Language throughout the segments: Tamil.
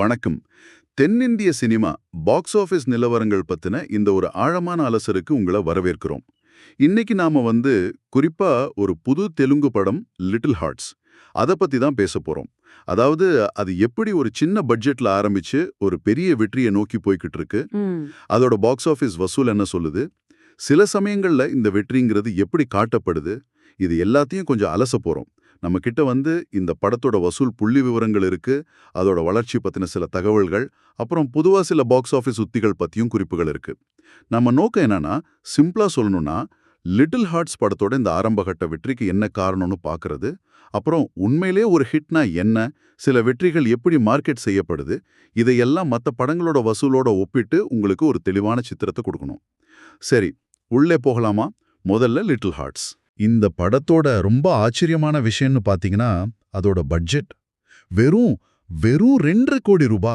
வணக்கம். தென்னிந்திய சினிமா பாக்ஸ் ஆபீஸ் நிலவரங்கள் பத்தின இந்த ஒரு ஆழமான அலசருக்கு உங்களை வரவேற்கிறோம். இன்னைக்கு நாம வந்து குறிப்பா ஒரு புது தெலுங்கு படம் லிட்டில் ஹார்ட்ஸ் அதை பத்தி தான் பேச போறோம். அதாவது அது எப்படி ஒரு சின்ன பட்ஜெட்ல ஆரம்பிச்சு ஒரு பெரிய வெற்றியை நோக்கி போய்கிட்டு இருக்கு. அதோட பாக்ஸ் ஆபீஸ் வசூல் என்ன சொல்லுது? சில சமயங்கள்ல இந்த வெற்றிங்கிறது எப்படி காட்டப்படுது? இது எல்லாத்தையும் கொஞ்சம் அலச போறோம். நம்ம கிட்ட வந்து இந்த படத்தோட வசூல் புள்ளி விவரங்கள் இருக்கு அதோட வளர்ச்சி பத்தின சில தகவல்கள் அப்புறம் பொதுவா சில பாக்ஸ் ஆபீஸ் உத்திகள் பத்தியும் குறிப்புகள் இருக்கு. நம்ம நோக்கம் என்னன்னா சிம்பிளா சொல்லணும்னா லிட்டில் ஹார்ட்ஸ் படத்தோட இந்த ஆரம்பகட்ட வெற்றிக்கு என்ன காரணம்னு பார்க்கறது அப்புறம் உண்மையிலே ஒரு ஹிட்னா என்ன சில வெற்றிகள் எப்படி மார்க்கெட் செய்யப்படுது இதையெல்லாம் மற்ற படங்களோட வசூலோட ஒப்பிட்டு உங்களுக்கு ஒரு தெளிவான சித்திரத்தை கொடுக்கணும். சரி உள்ளே போகலாமா? முதல்ல லிட்டில் ஹார்ட்ஸ் இந்த படத்தோட ரொம்ப ஆச்சரியமான விஷயம்னு பாத்தீங்கன்னா அதோட பட்ஜெட் வெறும் வெறும் ரெண்டரை கோடி ரூபா.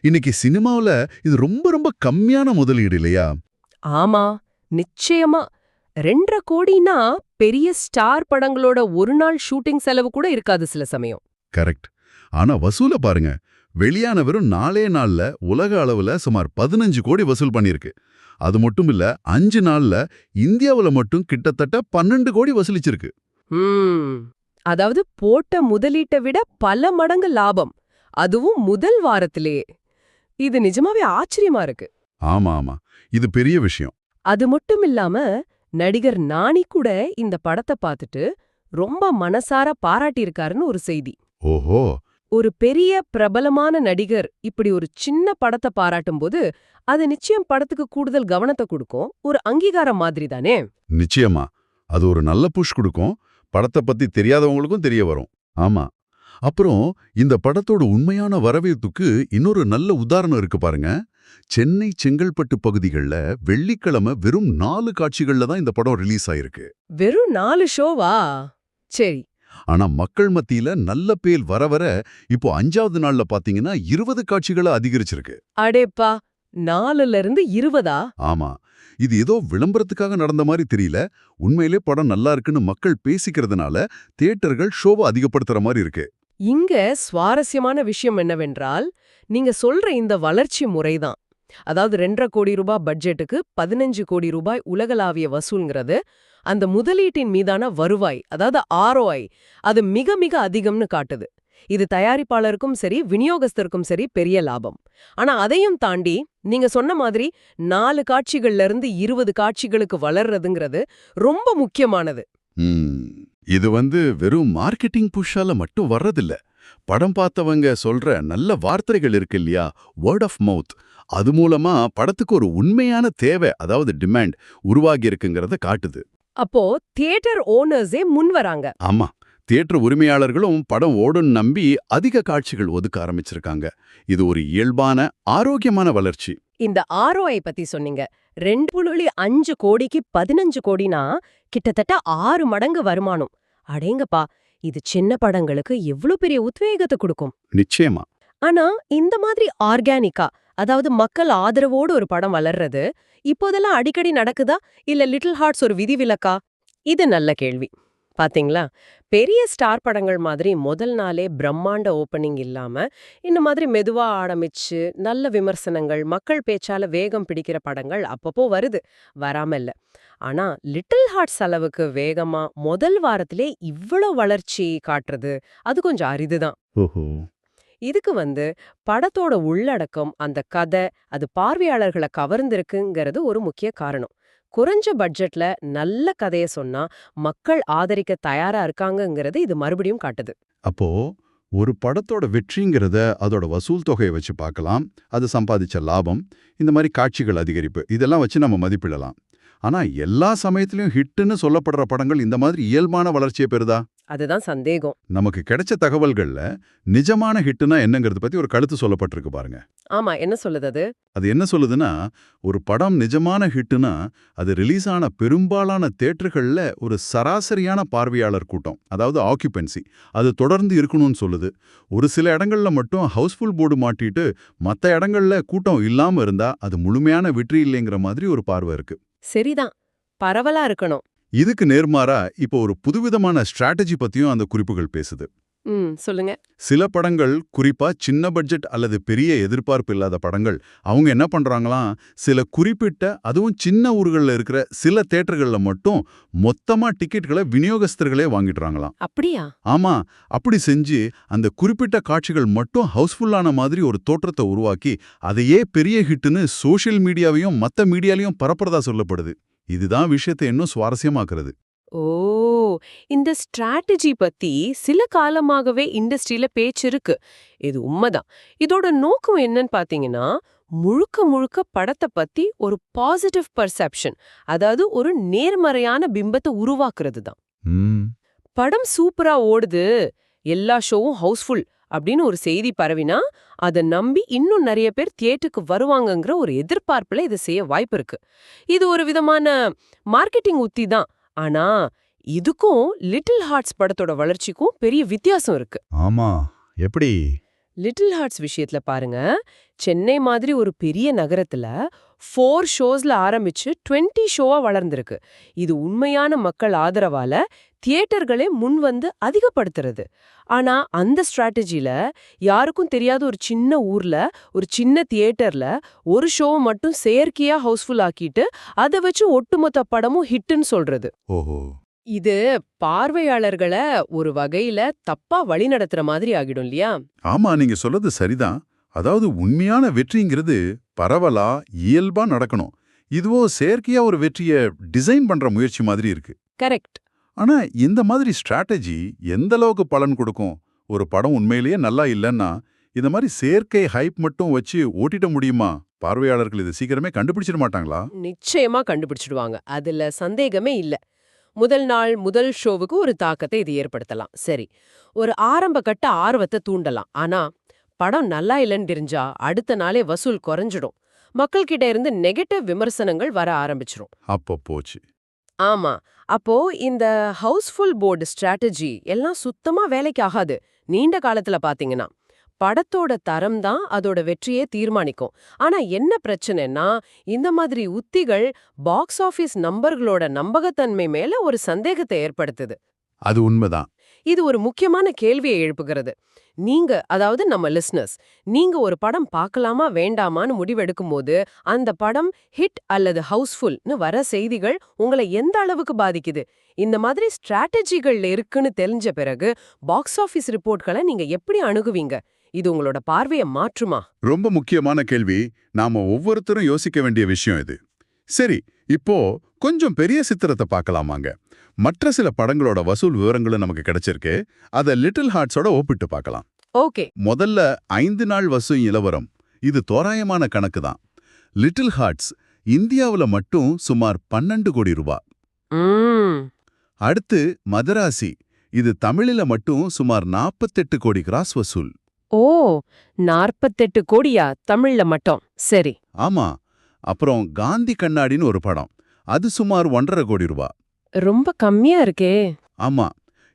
இன்னைக்கு சினிமாவுல இது ரொம்ப ரொம்ப கம்மியான முதலீடு இல்லையா? ஆமா நிச்சயமா. ரெண்டரை கோடினா பெரிய ஸ்டார் படங்களோட ஒரு நாள் ஷூட்டிங் செலவு கூட இருக்காது சில சமயம். கரெக்ட். ஆனா வசூல பாருங்க. வெளியான வெறும் நாலே நாள்ல உலக அளவுல சுமார் பதினஞ்சு கோடி வசூல் பண்ணிருக்கு அது மட்டும் இல்ல அஞ்சு நாள்ல இந்தியாவுல மட்டும் கிட்டத்தட்ட பன்னெண்டு கோடி வசூலிச்சிருக்கு. அதாவது போட்ட முதலீட்டை விட பல மடங்கு லாபம். அதுவும் முதல் வாரத்திலேயே இது நிஜமாவே ஆச்சரியமா இருக்கு. ஆமா ஆமா. இது பெரிய விஷயம். அது மட்டும் இல்லாம நடிகர் நானி கூட இந்த படத்தை பார்த்துட்டு ரொம்ப மனசார பாராட்டியிருக்காருன்னு ஒரு செய்தி. ஓஹோ! ஒரு பெரிய பிரபலமான நடிகர் இப்படி ஒரு சின்ன படத்தை பாராட்டும்போது அது நிச்சயம் படத்துக்கு கூடுதல் கவனத்தை கொடுக்கும். ஒரு அங்கீகாரம் மாதிரி தானே? நிச்சயமா. அது ஒரு நல்ல புஷ் கொடுக்கும். படத்தை பத்தி தெரியாதவங்களுக்கும் தெரிய வரும். ஆமா. அப்புறம் இந்த படத்தோட உண்மையான வரவேற்புக்கு இன்னொரு நல்ல உதாரணம் இருக்கு பாருங்க. சென்னை செங்கல்பட்டு பகுதிகளில் வெள்ளிக்கிழமை வெறும் நாலு காட்சிகள்ல தான் இந்த படம் ரிலீஸ் ஆயிருக்கு. வெறும் நாலு ஷோவா? சரி. ஆனா மக்கள் மத்தியில நல்ல பேர் வர வர இப்போ அஞ்சாவது நாள்ல பாத்தீங்கன்னா இருபது காட்சிகளை அதிகரிச்சிருக்கு. அடேப்பா நாலுல இருந்து இருபதா? ஆமா இது ஏதோ விளம்பரத்துக்காக நடந்த மாதிரி தெரியல. உண்மையிலே படம் நல்லா இருக்குன்னு மக்கள் பேசிக்கிறதுனால தியேட்டர்கள் ஷோவை அதிகப்படுத்துற மாதிரி இருக்கு. இங்க சுவாரஸ்யமான விஷயம் என்னவென்றால் நீங்க சொல்ற இந்த வளர்ச்சி முறைதான். அதாவது ரெண்டரை கோடி ரூபாய் பட்ஜெட்டுக்கு பதினஞ்சு கோடி ரூபாய் உலகளாவிய வசூல்ங்கிறது அந்த முதலீட்டின் மீதான வருவாய் அதாவது ஆர்ஓஐ அது மிக மிக அதிகம்னு காட்டுது. இது தயாரிப்பாளருக்கும் சரி விநியோகஸ்தருக்கும் சரி பெரிய லாபம். ஆனா அதையும் தாண்டி நீங்க சொன்ன மாதிரி நாலு காட்சிகள்ல இருந்து இருபது காட்சிகளுக்கு வளர்றதுங்கிறது ரொம்ப முக்கியமானது. இது வந்து வெறும் மார்க்கெட்டிங் புஷ்ஷால மட்டும் வர்றதில்ல. படம் பார்த்தவங்க சொல்ற நல்ல வார்த்தைகள் இருக்கு இல்லையா? வேர்ட் ஆஃப் மவுத் அது மூலமா படத்துக்கு ஒரு உண்மையான தேவை அதாவது டிமாண்ட் உருவாகி இருக்குங்கிறத காட்டுது. அப்போ தியேட்டர் ஓனர்ஸே முன் வராங்க. ஆமா தியேட்டர் உரிமையாளர்களும் படம் ஓடும் நம்பி அதிக காட்சிகள் ஒதுக்க ஆரம்பிச்சிருக்காங்க. இது ஒரு இயல்பான ஆரோக்கியமான வளர்ச்சி. இந்த ஆர்ஓஐ பத்தி சொன்னீங்க. ரெண்டு புள்ளி அஞ்சு கோடிக்கு பதினஞ்சு கோடினா கிட்டத்தட்ட ஆறு மடங்கு வருமானம். அடேங்கப்பா இது சின்ன படங்களுக்கு எவ்ளோ பெரிய உத்வேகத்தை கொடுக்கும். நிச்சயமா. ஆனா இந்த மாதிரி ஆர்கானிக்கா அதாவது மக்கள் ஆதரவோடு ஒரு படம் வளர்றது. இப்போதெல்லாம் அடிக்கடி நடக்குதா? இல்ல லிட்டில் ஹார்ட்ஸ் ஒரு விதிவிலக்கா? இது நல்ல கேள்வி. பாத்தீங்களா? பெரிய ஸ்டார் படங்கள் மாதிரி முதல் நாளே பிரம்மாண்ட ஓப்பனிங் இல்லாம இந்த மாதிரி மெதுவா ஆரம்பிச்சு நல்ல விமர்சனங்கள் மக்கள் பேச்சால வேகம் பிடிக்கிற படங்கள் அப்பப்போ வருது. வராம இல்ல. ஆனா லிட்டில் ஹார்ட்ஸ் அளவுக்கு வேகமா முதல் வாரத்திலே இவ்வளவு வளர்ச்சி காட்டுறது அது கொஞ்சம் அரிதுதான். இதுக்கு வந்து படத்தோட உள்ளடக்கம் அந்த கதை அது பார்வையாளர்களை கவர்ந்திருக்குங்கிறது ஒரு முக்கிய காரணம். குறைஞ்ச பட்ஜெட்ல நல்ல கதைய சொன்னா மக்கள் ஆதரிக்க தயாரா இருக்காங்கங்கிறது இது மறுபடியும் காட்டுது. அப்போ ஒரு படத்தோட வெற்றிங்கிறத அதோட வசூல் தொகையை வச்சு பார்க்கலாம். அது சம்பாதிச்ச லாபம் இந்த மாதிரி காட்சிகள் அதிகரிப்பு இதெல்லாம் வச்சு நம்ம மதிப்பிடலாம். ஆனா எல்லா சமயத்திலயும் ஹிட்டுன்னு சொல்லப்படுற படங்கள் இந்த மாதிரி இயல்பான வளர்ச்சியை பெறுதா? அதுதான் சந்தேகம். நமக்கு கிடைச்ச தகவல்கள்ல நிஜமான ஹிட்டுனா என்னங்கிறத பத்தி ஒரு கருத்து சொல்லப்பட்டிருக்கு பாருங்க. ஆமா என்ன சொல்லுது அது? அது என்ன சொல்லுதுன்னா ஒரு படம் நிஜமான ஹிட்டுனா அது ரிலீஸ் ஆன பெரும்பாலான தேட்டர்கள்ல ஒரு சராசரியான பார்வையாளர் கூட்டம் அதாவது ஆக்குபென்சி அது தொடர்ந்து இருக்கணும்னு சொல்லுது. ஒரு சில இடங்கள்ல மட்டும் ஹவுஸ்ஃபுல் போர்டு மாட்டிட்டு மற்ற இடங்கள்ல கூட்டம் இல்லாம இருந்தா அது முழுமையான வெற்றி இல்லைங்கிற மாதிரி ஒரு பார்வை இருக்கு. சரிதான் பரவலா இருக்கணும். இதுக்கு நேர்மாறா இப்போ ஒரு புதுவிதமான ஸ்ட்ராட்டஜி பத்தியும் அந்த குறிப்புகள் பேசுது. சொல்லுங்க. சில படங்கள் குறிப்பா சின்ன பட்ஜெட் அல்லது பெரிய எதிர்பார்ப்பு இல்லாத படங்கள் அவங்க என்ன பண்றாங்களாம் சில குறிப்பிட்ட அதுவும் சின்ன ஊர்கள்ல இருக்கிற சில தேட்டர்கள்ல மட்டும் மொத்தமா டிக்கெட்களை விநியோகஸ்தர்களே வாங்கிடுறாங்களாம். அப்படியா? ஆமா அப்படி செஞ்சு அந்த குறிப்பிட்ட காட்சிகள் மட்டும் ஹவுஸ்ஃபுல்லான மாதிரி ஒரு தோற்றத்தை உருவாக்கி அதையே பெரிய ஹிட்னு சோஷியல் மீடியாவையும் மத்த மீடியாலையும் பரப்புறதா சொல்லப்படுது. இதுதான் விஷயத்தை இன்னும் சுவாரஸ்யமாக்குறது. ஓ! இந்த ஸ்ட்ராட்டஜி பத்தி சில காலமாகவே இண்டஸ்ட்ரியில பேச்சு இருக்கு. இது உண்மைதான். இதோட நோக்கம் என்னன்னு பாத்தீங்கன்னா முழுக்க முழுக்க படத்தை பத்தி ஒரு பாசிட்டிவ் பர்செப்ஷன் அதாவது ஒரு நேர்மறையான பிம்பத்தை உருவாக்குறது தான் படம் சூப்பரா ஓடுது எல்லா ஷோவும் ஹவுஸ்ஃபுல் அப்படின்னு ஒரு செய்தி பரவினா அதை நம்பி இன்னும் நிறைய பேர் தியேட்டருக்கு வருவாங்கங்கிற ஒரு எதிர்பார்ப்புல இதை செய்ய வாய்ப்பு இருக்கு. இது ஒரு விதமான மார்க்கெட்டிங் உத்தி தான் ஆனா இதுக்கும் லிட்டில் ஹார்ட்ஸ் படத்தோட வளர்ச்சிக்கும் பெரிய வித்தியாசம் இருக்கு. ஆமா எப்படி? லிட்டில் ஹார்ட்ஸ் விஷயத்துல பாருங்க சென்னை மாதிரி ஒரு பெரிய நகரத்துல ஃபோர் ஷோஸ்ல ஆரம்பிச்சு 20 ஷோவா வளர்ந்திருக்கு. இது உண்மையான மக்கள் ஆதரவால தியேட்டர்களே முன் வந்து அதிகப்படுத்துறது. ஆனா அந்த ஸ்ட்ராட்டஜில யாருக்கும் தெரியாத ஒரு சின்ன ஊர்ல ஒரு சின்ன தியேட்டர்ல ஒரு ஷோவை மட்டும் செயற்கையா ஹவுஸ்ஃபுல் ஆக்கிட்டு அதை வச்சு ஒட்டுமொத்த படமும் ஹிட்னு சொல்றது. ஓஹோ. இது பார்வையாளர்களை ஒரு வகையில தப்பா வழிநடத்துற மாதிரி ஆகிடும் இல்லையா? ஆமா நீங்க சொல்றது சரிதான். அதாவது உண்மையான வெற்றிங்கிறது பரவலா இயல்பா நடக்கணும். இதுவோ செயற்கையா ஒரு வெற்றிய டிசைன் பண்ற முயற்சி மாதிரி இருக்கு. கரெக்ட் ஆனா இந்த மாதிரி ஸ்ட்ராட்டஜி எந்த அளவுக்கு பலன் கொடுக்கும்? ஒரு படம் உண்மையிலேயே நல்லா இல்லைன்னா இந்த மாதிரி செயற்கை ஹைப் மட்டும் வச்சு ஓட்டிட முடியுமா? பார்வையாளர்கள் இதை சீக்கிரமே கண்டுபிடிச்சிட மாட்டாங்களா? நிச்சயமா கண்டுபிடிச்சிடுவாங்க. அதுல சந்தேகமே இல்ல. முதல் நாள் முதல் ஷோவுக்கு ஒரு தாக்கத்தை இது ஏற்படுத்தலாம். சரி. ஒரு ஆரம்ப கட்ட ஆர்வத்தை தூண்டலாம். ஆனா படம் நல்லா இல்லைன்னு தெரிஞ்சா அடுத்த நாளே வசூல் குறைஞ்சிடும். மக்கள்கிட்ட இருந்து நெகட்டிவ் விமர்சனங்கள் வர ஆரம்பிச்சிரும். அப்போ போச்சு. ஆமா. அப்போ இந்த ஹவுஸ்ஃபுல் போர்டு ஸ்ட்ராட்டஜி எல்லாம் சுத்தமா வேலைக்கு ஆகாது. நீண்ட காலத்துல பாத்தீங்கன்னா. படத்தோட தரம் தான் அதோட வெற்றியே தீர்மானிக்கும். ஆனா என்ன பிரச்சனைன்னா இந்த மாதிரி உத்திகள் பாக்ஸ் ஆபீஸ் நம்பர்களோட நம்பகத்தன்மை மேல ஒரு சந்தேகத்தை ஏற்படுத்துது. அது உண்மைதான். இது ஒரு முக்கியமான கேள்வியை எழுப்புகிறது. நீங்க அதாவது நம்ம லிஸ்னஸ் நீங்க ஒரு படம் பார்க்கலாமா வேண்டாமான்னு முடிவெடுக்கும் போது அந்த படம் ஹிட் அல்லது ஹவுஸ்ஃபுல்னு வர செய்திகள் உங்களை எந்த அளவுக்கு பாதிக்குது? இந்த மாதிரி ஸ்ட்ராட்டஜிகள் இருக்குன்னு தெரிஞ்ச பிறகு பாக்ஸ் ஆபீஸ் ரிப்போர்ட்களை நீங்க எப்படி அணுகுவீங்க? இது உங்களோட பார்வையை மாற்றுமா? ரொம்ப முக்கியமான கேள்வி. நாம ஒவ்வொருத்தரும் யோசிக்க வேண்டிய விஷயம் இது. சரி இப்போ கொஞ்சம் பெரிய சித்திரத்தை பார்க்கலாமாங்க. மற்ற சில படங்களோட வசூல் விவரங்களும் நமக்கு கிடைச்சிருக்கு. அதை லிட்டில் ஹார்ட்ஸோட ஒப்பிட்டு பார்க்கலாம். ஓகே. முதல்ல ஐந்து நாள் வசூல் நிலவரம். இது தோராயமான கணக்கு தான். லிட்டில் ஹார்ட்ஸ் இந்தியாவுல மட்டும் சுமார் பன்னெண்டு கோடி ரூபா. அடுத்து மதராசி இது தமிழில மட்டும் சுமார் நாற்பத்தெட்டு கோடி கிராஸ் வசூல். ஓ நாற்பத்தெட்டு கோடியா? தமிழ்ல மட்டும். சரி. ஆமா. அப்புறம் காந்தி கண்ணாடின்னு ஒரு படம். அது சுமார் ஒன்றரை கோடி ரூபா. ரொம்ப கம்மியா இருக்கே. ஆமா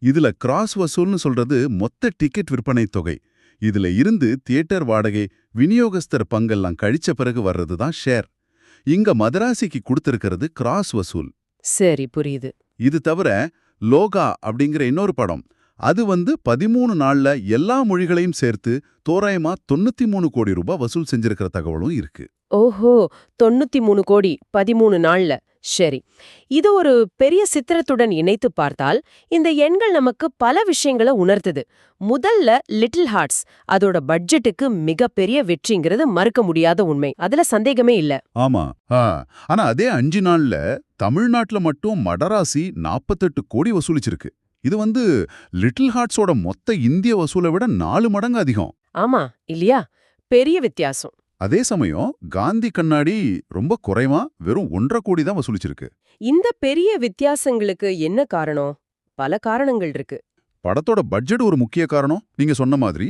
இதுல கிராஸ் வசூல்னு சொல்றது மொத்த டிக்கெட் விற்பனை தொகை. இதுல இருந்து தியேட்டர் வாடகை விநியோகஸ்தர் பங்கெல்லாம் கழிச்ச பிறகு வர்றது தான் ஷேர். இங்க மதராசிக்கு கொடுத்திருக்கிறது கிராஸ் வசூல். சரி புரியுது. இது தவிர லோகா அப்படிங்கிற இன்னொரு படம் அது வந்து பதிமூணு நாள்ல எல்லா மொழிகளையும் சேர்த்து தோராயமா தொண்ணூத்தி மூணு கோடி ரூபாய் வசூல் செஞ்சிருக்கிற தகவலும் இருக்கு. ஓஹோ தொண்ணூத்தி மூணு கோடி பதிமூணு நாள்ல. சரி இது ஒரு பெரிய சித்திரத்துடன் இணைத்து பார்த்தால் இந்த எண்கள் நமக்கு பல விஷயங்களை உணர்த்துது. முதல்ல லிட்டில் ஹார்ட்ஸ் அதோட பட்ஜெட்டுக்கு மிகப்பெரிய வெற்றிங்கிறது மறுக்க முடியாத உண்மை. அதுல சந்தேகமே இல்ல. ஆமா ஆனா அதே அஞ்சு நாள்ல தமிழ்நாட்டுல மட்டும் மடராசி நாற்பத்தெட்டு கோடி வசூலிச்சிருக்கு. இது வந்து லிட்டில் ஹார்ட்ஸோட மொத்த இந்திய வசூலை விட நாலு மடங்கு அதிகம். ஆமா இல்லையா? பெரிய வித்தியாசம். அதே சமயம் காந்தி கண்ணாடி ரொம்ப குறைவா வெறும் ஒன்றரை கோடி தான் வசூலிச்சிருக்கு. இந்த பெரிய வித்தியாசங்களுக்கு என்ன காரணம்? பல காரணங்கள் இருக்கு. படத்தோட பட்ஜெட் ஒரு முக்கிய காரணம். நீங்க சொன்ன மாதிரி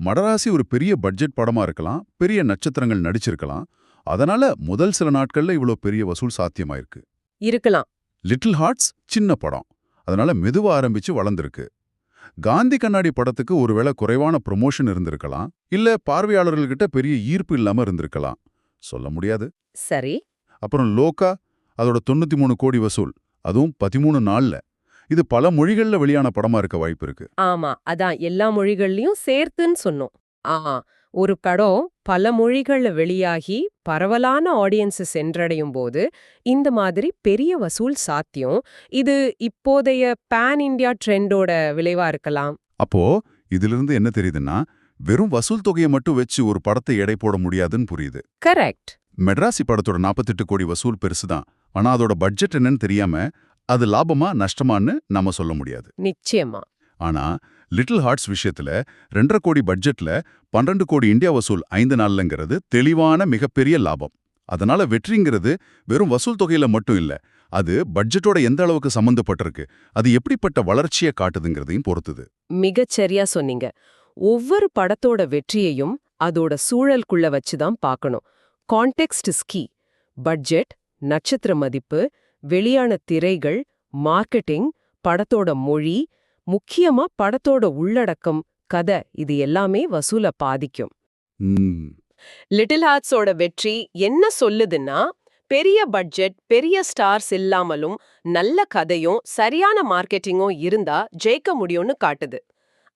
மடராசி ஒரு பெரிய பட்ஜெட் படமா இருக்கலாம் பெரிய நட்சத்திரங்கள் நடிச்சிருக்கலாம். அதனால முதல் சில நாட்கள்ல இவ்ளோ பெரிய வசூல் சாத்தியமாயிருக்கு. இருக்கலாம். லிட்டில் ஹார்ட்ஸ் சின்ன படம். அதனால மெதுவா ஆரம்பிச்சு வளர்ந்திருக்கு. காந்தி கண்ணாடி படத்துக்கு ஒருவேளை குறைவான ப்ரொமோஷன் இருந்திருக்கலாம் இல்ல பார்வையாளர்கள்கிட்ட பெரிய ஈர்ப்பு இல்லாம இருந்திருக்கலாம். சொல்ல முடியாது. சரி. அப்புறம் லோகா அதோட தொண்ணூத்தி மூணு கோடி வசூல் அதுவும் பதிமூணு நாள்ல. இது பல மொழிகள்ல வெளியான படமா இருக்க வாய்ப்பு இருக்கு. ஆமா அதான் எல்லா மொழிகள்லயும் சேர்த்துன்னு சொன்னோம். ஆ. ஒரு படம் பல மொழிகள்ல வெளியாகி பரவலான ஆடியன்ஸை சென்றடையும் போது இந்த மாதிரி பெரிய வசூல் சாத்தியம். இது இப்போதைய பேன் இந்தியா ட்ரெண்டோட விளைவா இருக்கலாம். அப்போ இதிலிருந்து என்ன தெரியுதுன்னா வெறும் வசூல் தொகையை மட்டும் வச்சு ஒரு படத்தை எடை போட முடியாதுன்னு புரியுது. கரெக்ட் மெட்ராசி படத்தோட 48 கோடி வசூல் பெருசுதான் ஆனா அதோட பட்ஜெட் என்னன்னு தெரியாம அது லாபமா நஷ்டமான்னு நம்ம சொல்ல முடியாது. நிச்சயமா. ஆனா லிட்டில் ஹார்ட்ஸ் விஷயத்துல ரெண்டரை கோடி பட்ஜெட்ல பன்னெண்டு கோடி இந்தியா வசூல் ஐந்து நாள்லங்கிறது தெளிவான மிகப்பெரிய லாபம். அதனால வெற்றிங்கிறது வெறும் வசூல் தொகையில மட்டும் இல்ல அது பட்ஜெட்டோட எந்த அளவுக்கு சம்பந்தப்பட்டிருக்கு அது எப்படிப்பட்ட வளர்ச்சியை காட்டுதுங்கிறதையும் பொறுத்துது. மிகச் சரியா சொன்னீங்க. ஒவ்வொரு படத்தோட வெற்றியையும் அதோட சூழலுக்குள்ள வச்சுதான் பார்க்கணும். கான்டெக்ட் இஸ் கீ பட்ஜெட் நட்சத்திர மதிப்பு வெளியான திரைகள் மார்க்கெட்டிங் படத்தோட மொழி முக்கியமா படத்தோட உள்ளடக்கம் கதை இது எல்லாமே வசூல பாதிக்கும். லிட்டில் ஹார்ட்ஸோட வெற்றி என்ன சொல்லுதுன்னா பெரிய பட்ஜெட் பெரிய ஸ்டார்ஸ் இல்லாமலும் நல்ல கதையும் சரியான மார்க்கெட்டிங்கும் இருந்தா ஜெயிக்க முடியும்னு காட்டுது.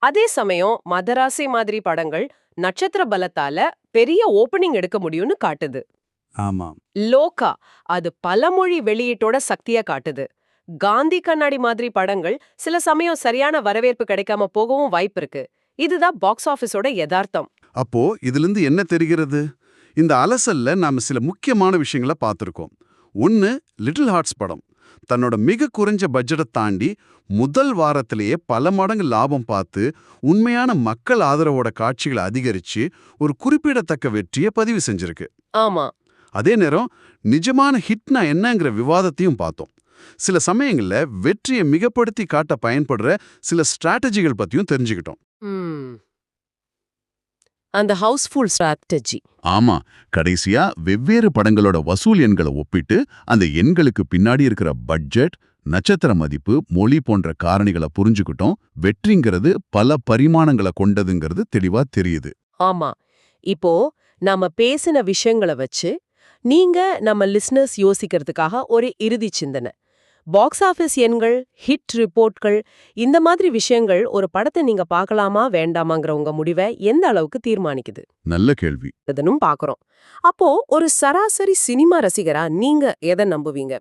அதே சமயம் மதராசி மாதிரி படங்கள் நட்சத்திர பலத்தால பெரிய ஓப்பனிங் எடுக்க முடியும்னு காட்டுது. ஆமாம். லோகா அது பலமொழி வெளியீட்டோட சக்திய காட்டுது. காந்தி கண்ணாடி மாதிரி படங்கள் சில சமயம் சரியான வரவேற்பு கிடைக்காம போகவும் வாய்ப்பு இருக்கு. இதுதான் பாக்ஸ் ஆபீஸோட யதார்த்தம். அப்போ இதிலிருந்து என்ன தெரிகிறது? இந்த அலசல்ல நாம சில முக்கியமான விஷயங்களை பார்த்திருக்கோம். ஒன்னு லிட்டில் ஹார்ட்ஸ் படம். தன்னோட மிக குறைஞ்ச பட்ஜெட்டை தாண்டி முதல் வாரத்திலேயே பல மடங்கு லாபம் பார்த்து உண்மையான மக்கள் ஆதரவோட காட்சிகளை அதிகரிச்சு ஒரு குறிப்பிடத்தக்க வெற்றியை பதிவு செஞ்சிருக்கு. ஆமா. அதே நேரம் நிஜமான ஹிட்னா என்னங்கிற விவாதத்தையும் பார்த்தோம். சில சமயங்கள்ல வெற்றியை மிகப்படுத்தி காட்ட பயன்படுற சில ஸ்ட்ராட்டஜிகள் பத்தியும் தெரிஞ்சுக்கிட்டோம். அந்த ஹவுஸ்ஃபுல் ஸ்ட்ராட்டஜி ஆமா கடைசியா வெவ்வேறு படங்களோட வசூல் எண்களை ஒப்பிட்டு அந்த எண்களுக்கு பின்னாடி இருக்கிற பட்ஜெட் நட்சத்திர மதிப்பு மொழி போன்ற காரணிகளை புரிஞ்சுக்கிட்டோம். வெற்றிங்கிறது பல பரிமாணங்களை கொண்டதுங்கிறது தெளிவா தெரியுது. ஆமா இப்போ நாம பேசின விஷயங்களை வச்சு நீங்க நம்ம லிஸ்னர்ஸ் யோசிக்கிறதுக்காக ஒரு இறுதி சிந்தனை. பாக்ஸ் ஆபீஸ் எண்கள் ஹிட் ரிப்போர்ட்கள் இந்த மாதிரி விஷயங்கள் ஒரு படத்தை நீங்க பார்க்கலாமா வேண்டாமாங்கிற உங்க முடிவை எந்த அளவுக்கு தீர்மானிக்குது? நல்ல கேள்வி. இதுன்னு பாக்குறோம் அப்போ ஒரு சராசரி சினிமா ரசிகரா நீங்க எதை நம்புவீங்க?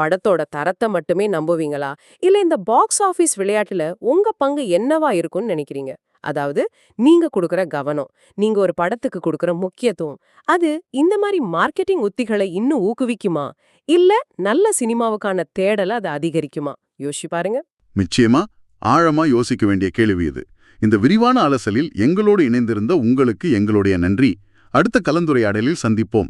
படத்தோட தரத்தை மட்டுமே நம்புவீங்களா? இல்ல இந்த பாக்ஸ் ஆஃபீஸ் விளையாட்டுல உங்க பங்கு என்னவா இருக்கும்னு நினைக்கிறீங்க? அதாவது நீங்க கொடுக்குற கவனம் நீங்க ஒரு படத்துக்கு கொடுக்கற முக்கியத்துவம் அது இந்த மாதிரி மார்க்கெட்டிங் உத்திகளை இன்னும் ஊக்குவிக்குமா? இல்ல நல்ல சினிமாவுக்கான தேடலை அது அதிகரிக்குமா? யோசிச்சு பாருங்க. நிச்சயமா ஆழமா யோசிக்க வேண்டிய கேள்வி இது. இந்த விரிவான அலசலில் எங்களோடு இணைந்திருந்த உங்களுக்கு எங்களுடைய நன்றி. அடுத்த கலந்துரையாடலில் சந்திப்போம்.